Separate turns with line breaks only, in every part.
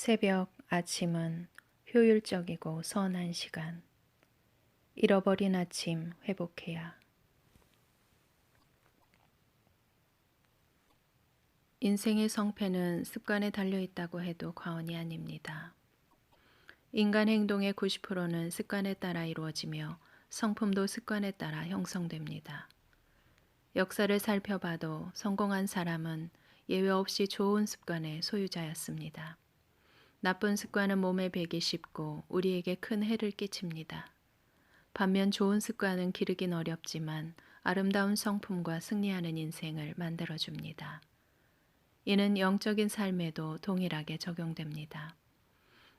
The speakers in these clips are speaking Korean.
새벽, 아침은 효율적이고 선한 시간. 잃어버린 아침 회복해야. 인생의 성패는 습관에 달려 있다고 해도 과언이 아닙니다. 인간 행동의 90%는 습관에 따라 이루어지며 성품도 습관에 따라 형성됩니다. 역사를 살펴봐도 성공한 사람은 예외 없이 좋은 습관의 소유자였습니다. 나쁜 습관은 몸에 배기 쉽고 우리에게 큰 해를 끼칩니다. 반면 좋은 습관은 기르긴 어렵지만 아름다운 성품과 승리하는 인생을 만들어줍니다. 이는 영적인 삶에도 동일하게 적용됩니다.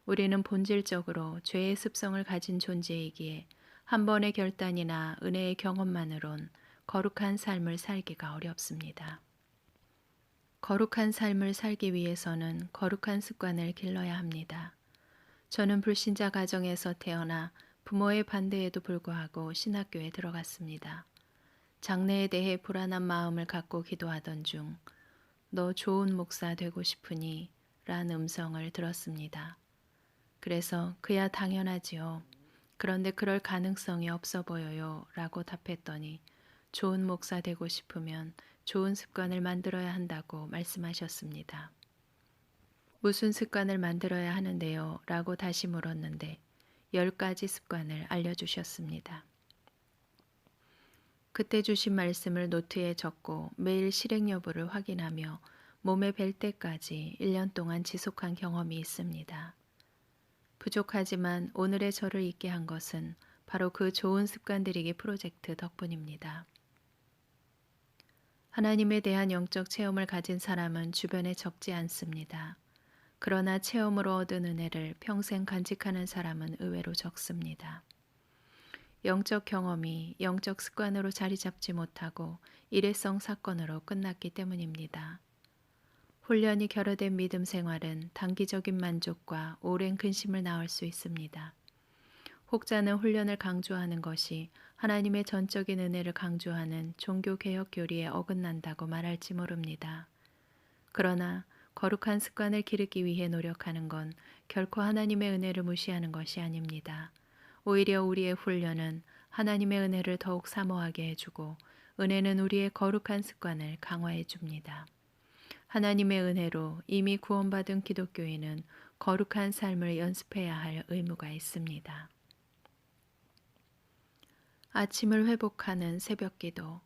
우리는 본질적으로 죄의 습성을 가진 존재이기에 한 번의 결단이나 은혜의 경험만으론 거룩한 삶을 살기가 어렵습니다. 거룩한 삶을 살기 위해서는 거룩한 습관을 길러야 합니다. 저는 불신자 가정에서 태어나 부모의 반대에도 불구하고 신학교에 들어갔습니다. 장래에 대해 불안한 마음을 갖고 기도하던 중, 너 좋은 목사 되고 싶으니? 란 음성을 들었습니다. 그래서 그야 당연하지요. 그런데 그럴 가능성이 없어 보여요. 라고 답했더니 좋은 목사 되고 싶으면 좋은 습관을 만들어야 한다고 말씀하셨습니다. 무슨 습관을 만들어야 하는데요? 라고 다시 물었는데 열 가지 습관을 알려주셨습니다. 그때 주신 말씀을 노트에 적고 매일 실행 여부를 확인하며 몸에 뵐 때까지 1년 동안 지속한 경험이 있습니다. 부족하지만 오늘의 저를 있게 한 것은 바로 그 좋은 습관들이기 프로젝트 덕분입니다. 하나님에 대한 영적 체험을 가진 사람은 주변에 적지 않습니다. 그러나 체험으로 얻은 은혜를 평생 간직하는 사람은 의외로 적습니다. 영적 경험이 영적 습관으로 자리 잡지 못하고 일회성 사건으로 끝났기 때문입니다. 훈련이 결여된 믿음 생활은 단기적인 만족과 오랜 근심을 낳을 수 있습니다. 혹자는 훈련을 강조하는 것이 하나님의 전적인 은혜를 강조하는 종교개혁 교리에 어긋난다고 말할지 모릅니다. 그러나 거룩한 습관을 기르기 위해 노력하는 건 결코 하나님의 은혜를 무시하는 것이 아닙니다. 오히려 우리의 훈련은 하나님의 은혜를 더욱 사모하게 해주고 은혜는 우리의 거룩한 습관을 강화해 줍니다. 하나님의 은혜로 이미 구원받은 기독교인은 거룩한 삶을 연습해야 할 의무가 있습니다. 아침을 회복하는 새벽 기도.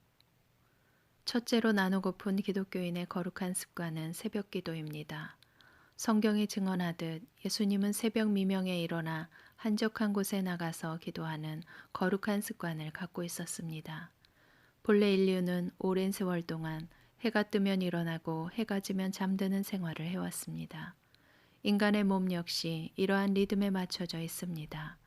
첫째로 나누고픈 기독교인의 거룩한 습관은 새벽 기도입니다. 성경이 증언하듯 예수님은 새벽 미명에 일어나 한적한 곳에 나가서 기도하는 거룩한 습관을 갖고 있었습니다. 본래 인류는 오랜 세월 동안 해가 뜨면 일어나고 해가 지면 잠드는 생활을 해왔습니다. 인간의 몸 역시 이러한 리듬에 맞춰져 있습니다.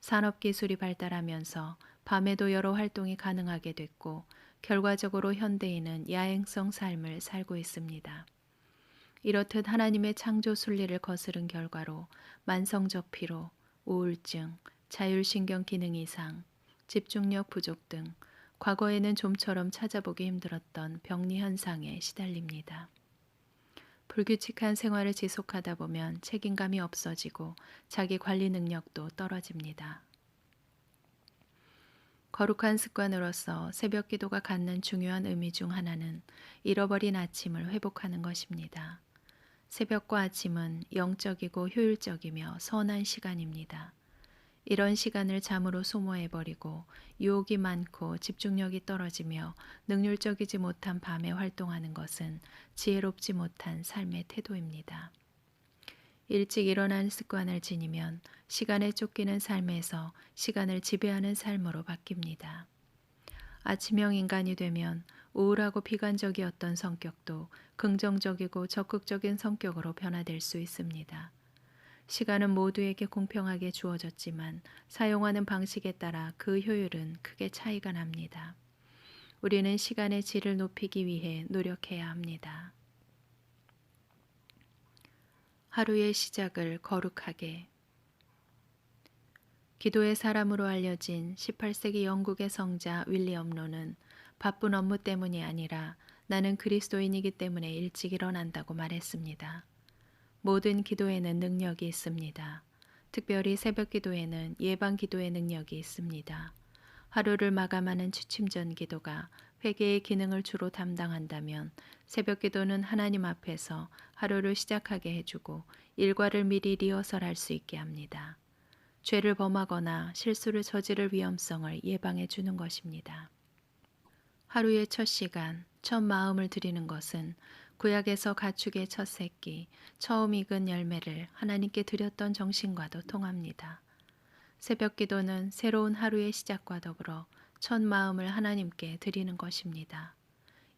산업기술이 발달하면서 밤에도 여러 활동이 가능하게 됐고 결과적으로 현대인은 야행성 삶을 살고 있습니다. 이렇듯 하나님의 창조 순리를 거스른 결과로 만성적 피로, 우울증, 자율신경 기능 이상, 집중력 부족 등 과거에는 좀처럼 찾아보기 힘들었던 병리 현상에 시달립니다. 불규칙한 생활을 지속하다 보면 책임감이 없어지고 자기 관리 능력도 떨어집니다. 거룩한 습관으로서 새벽 기도가 갖는 중요한 의미 중 하나는 잃어버린 아침을 회복하는 것입니다. 새벽과 아침은 영적이고 효율적이며 선한 시간입니다. 이런 시간을 잠으로 소모해버리고 유혹이 많고 집중력이 떨어지며 능률적이지 못한 밤에 활동하는 것은 지혜롭지 못한 삶의 태도입니다. 일찍 일어나는 습관을 지니면 시간에 쫓기는 삶에서 시간을 지배하는 삶으로 바뀝니다. 아침형 인간이 되면 우울하고 비관적이었던 성격도 긍정적이고 적극적인 성격으로 변화될 수 있습니다. 시간은 모두에게 공평하게 주어졌지만 사용하는 방식에 따라 그 효율은 크게 차이가 납니다. 우리는 시간의 질을 높이기 위해 노력해야 합니다. 하루의 시작을 거룩하게 기도의 사람으로 알려진 18세기 영국의 성자 윌리엄 로는 바쁜 업무 때문이 아니라 나는 그리스도인이기 때문에 일찍 일어난다고 말했습니다. 모든 기도에는 능력이 있습니다. 특별히 새벽 기도에는 예방 기도의 능력이 있습니다. 하루를 마감하는 취침전 기도가 회개의 기능을 주로 담당한다면 새벽 기도는 하나님 앞에서 하루를 시작하게 해주고 일과를 미리 리허설할 수 있게 합니다. 죄를 범하거나 실수를 저지를 위험성을 예방해 주는 것입니다. 하루의 첫 시간, 첫 마음을 드리는 것은 구약에서 가축의 첫 새끼, 처음 익은 열매를 하나님께 드렸던 정신과도 통합니다. 새벽 기도는 새로운 하루의 시작과 더불어 첫 마음을 하나님께 드리는 것입니다.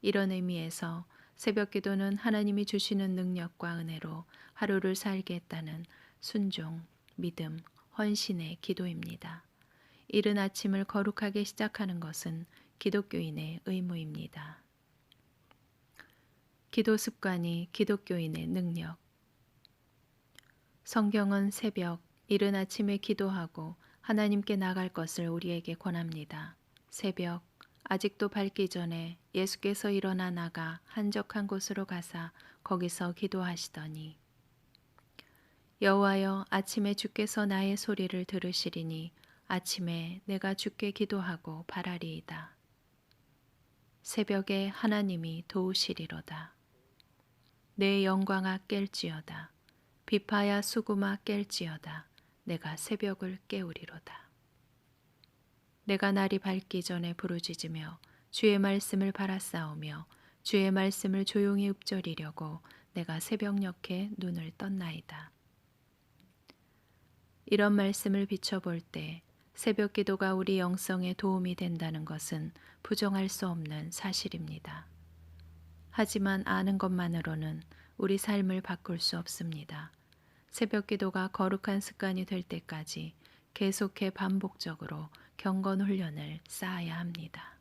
이런 의미에서 새벽 기도는 하나님이 주시는 능력과 은혜로 하루를 살게 했다는 순종, 믿음, 헌신의 기도입니다. 이른 아침을 거룩하게 시작하는 것은 기독교인의 의무입니다. 기도 습관이 기독교인의 능력. 성경은 새벽, 이른 아침에 기도하고 하나님께 나갈 것을 우리에게 권합니다. 새벽, 아직도 밝기 전에 예수께서 일어나 나가 한적한 곳으로 가사 거기서 기도하시더니 여호와여 아침에 주께서 나의 소리를 들으시리니 아침에 내가 주께 기도하고 바라리이다. 새벽에 하나님이 도우시리로다. 내 영광아 깰지어다. 비파야 수구마 깰지어다. 내가 새벽을 깨우리로다. 내가 날이 밝기 전에 부르짖으며 주의 말씀을 바라싸우며 주의 말씀을 조용히 읊조리려고 내가 새벽녘에 눈을 떴나이다. 이런 말씀을 비춰볼 때 새벽 기도가 우리 영성에 도움이 된다는 것은 부정할 수 없는 사실입니다. 하지만 아는 것만으로는 우리 삶을 바꿀 수 없습니다. 새벽 기도가 거룩한 습관이 될 때까지 계속해 반복적으로 경건 훈련을 쌓아야 합니다.